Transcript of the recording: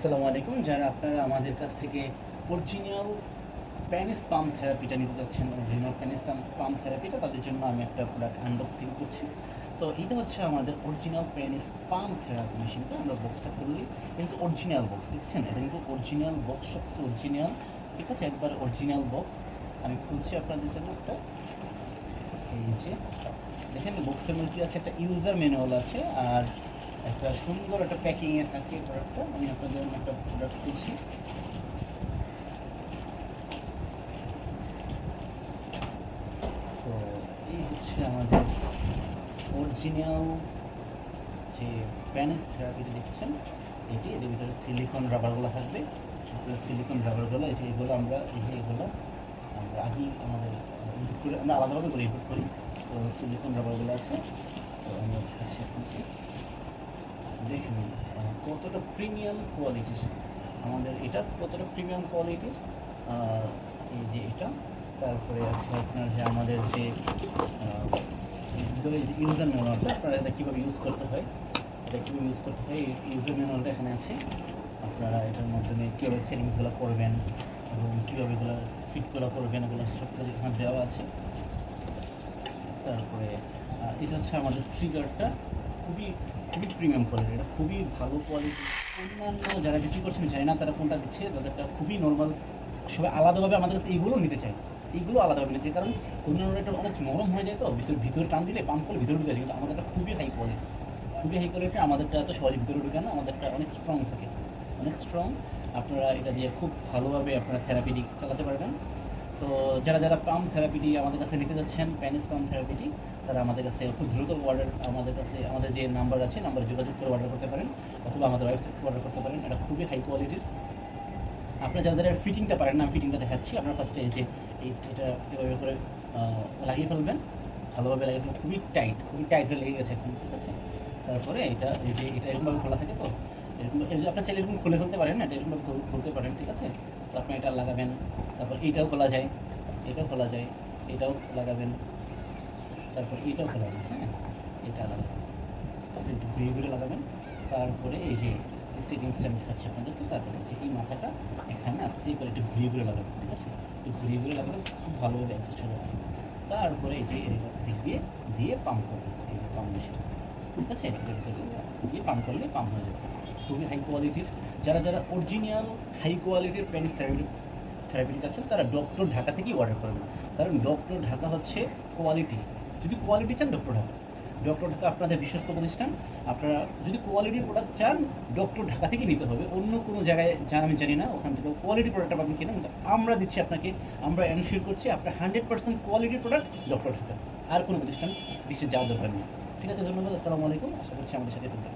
আসসালামু আলাইকুম। যারা আপনারা আমাদের কাছ থেকে অরিজিনাল প্যানিস পাম থেরাপিটা নিতে চাচ্ছেন অরিজিনাল প্যানিস পাম থেরাপিটা তাদের জন্য আমি একটা প্রোডাক্ট আনবক্সিং করছি। তো এটা হচ্ছে আমাদের অরিজিনাল প্যানিস পাম থেরাপি মেশিনটা আমরা বক্সটা খুললি, কিন্তু অরিজিনাল বক্স দেখছেন? এটা কিন্তু অরিজিনাল বক্স সবচেয়ে অরিজিনাল ঠিক আছে? একবার অরিজিনাল বক্স আমি খুলছি আপনাদের জন্য একটা। এই যে, দেখেন বক্সের মধ্যে আছে একটা ইউজার ম্যানুয়াল আছে, আর একটা সুন্দর একটা প্যাকিং এ থাকে প্রোডাক্টটা আমি আপনাদের জন্য একটা প্রোডাক্ট খুলছি। তো এই হচ্ছে আমাদের অরিজিনাল যে প্যানিস থেরাপিটা দেখছেন, এটি এর ভিতরে সিলিকন রাবারগুলো থাকবে। সিলিকন রাবারগুলো এই যে এগুলো আমরা, এই যে এগুলো, আমরা আগেই আমাদের আমরা আলাদাভাবে করে ইনপুট করি। তো সিলিকন রাবারগুলো আছে। তো আমি দেখাচ্ছি দেখুন আহ, কতটা প্রিমিয়াম কোয়ালিটির আমাদের এটা কতটা প্রিমিয়াম কোয়ালিটির এই যে এটা। তারপরে আছে আপনার যে আমাদের যে ইউজার ম্যানুয়ালটা আপনারা এটা কীভাবে ইউজ করতে হয় এটা কীভাবে ইউজ করতে হয় ইউজার ম্যানুয়ালটা এখানে আছে। আপনারা এটার মাধ্যমে কীভাবে সেটিংসগুলো করবেন এবং কীভাবে এগুলো ফিটগুলো করবেন এগুলো সব কিছু এখানে দেওয়া আছে। তারপরে এটা হচ্ছে আমাদের ট্রিগারটা খুবই খুবই প্রিমিয়াম কোয়ালিটি এটা খুবই ভালো কোয়ালিটি অন্যান্য যারা বিক্রি করছেন জানি না তারা কোনটা দিচ্ছে তাদেরটা খুবই নর্মাল সবাই আলাদাভাবে আমাদের কাছে এইগুলো নিতে চায়। এইগুলো আলাদাভাবে নিচ্ছে কারণ অন্যান্য এটা অনেক নরম হয়ে যায় তো, ভিতরে ভিতরে টান দিলে পাম্প করলে ভিতরে ঢুকে যায়। কিন্তু আমাদেরটা খুবই হাই কোয়ালিটি খুবই হাই কোয়ালিটি আমাদেরটা এত সহজে ভিতরে ঢুকে না, আমাদেরটা অনেক স্ট্রং থাকে। অনেক স্ট্রং আপনারা এটা দিয়ে খুব ভালোভাবে আপনারা থেরাপিটি চালাতে পারবেন। তো যারা যারা পাম্প থেরাপিটি আমাদের কাছে নিতে যাচ্ছেন প্যানিস পাম্প থেরাপিটি তারা আমাদের কাছে খুব দ্রুত অর্ডার আমাদের কাছে, আমাদের যে নাম্বার আছে নাম্বারে যোগাযোগ করে অর্ডার করতে পারেন অথবা আমাদের ওয়েবসাইট থেকে অর্ডার করতে পারেন। এটা খুবই হাই কোয়ালিটির আপনারা যারা যারা ফিটিংটা পারেন না ফিটিংটা দেখাচ্ছি। আপনার ফার্স্টে এই যে এই, এটা এভাবে করে লাগিয়ে ফেলবেন। ভালোভাবে লাগিয়ে ফেলবেন। খুবই টাইট খুবই টাইট হয়ে লেগে গেছে এখন, ঠিক আছে? তারপরে এটা, এই যে এটা এরকমভাবে খোলা থাকে তো? এরকম আপনার ছেলে এরকম খুলে ফেলতে পারেন না, এটা এরকমভাবে খুলতে পারেন, ঠিক আছে? তো আপনি এটা লাগাবেন, তারপর এইটাও খোলা যায়, এটাও খোলা যায়, এটাও লাগাবেন, তারপর এটাও খোলা যায় হ্যাঁ? এটা লাগাবেন আচ্ছা একটু ঘুরিয়ে ঘুরে লাগাবেন। তারপরে এই যে সিটিং স্ট্যান্ড দেখাচ্ছি আপনাদেরকে, তারপরে যে এই মাথাটা এখানে আস্তে করে একটু ঘুরিয়ে ঘুরে লাগাবেন, ঠিক আছে? একটু ঘুরিয়ে ঘুরে লাগাবেন, খুব ভালোভাবে অ্যাডজাস্ট হয়ে যাবে। তারপরে এই যে দিক দিয়ে দিয়ে পাম্প করবেন, এই যে পাম্প মেশিন ঠিক আছে? দিয়ে পাম্প করলে পাম্প হয়ে যাবে। খুবই হাই কোয়ালিটির যারা যারা অরিজিনাল হাই কোয়ালিটির প্যানিস থেরাপি থেরাপিটি চাচ্ছেন তারা ডক্টর ঢাকা থেকেই অর্ডার করবেন কারণ ডক্টর ঢাকা হচ্ছে কোয়ালিটি যদি কোয়ালিটি চান ডক্টর ঢাকা। ডক্টর ঢাকা আপনাদের বিশ্বস্ত প্রতিষ্ঠান। আপনারা যদি কোয়ালিটির প্রোডাক্ট চান ডক্টর ঢাকা থেকে নিতে হবে। অন্য কোনো জায়গায় যা আমি জানি না, ওখান থেকে কোয়ালিটি প্রোডাক্ট আপনি কিনা কিন্তু আমরা দিচ্ছি আপনাকে, আমরা এনশিওর করছি আপনার হান্ড্রেড পার্সেন্ট কোয়ালিটির প্রোডাক্ট ডক্টর ঢাকা। আর কোনো প্রতিষ্ঠান দেশে যাওয়ার দরকার নেই। ঠিক আছে ধন্যবাদ আসসালামু আলাইকুম। আশা করছি আমাদের সাথে থাকবেন।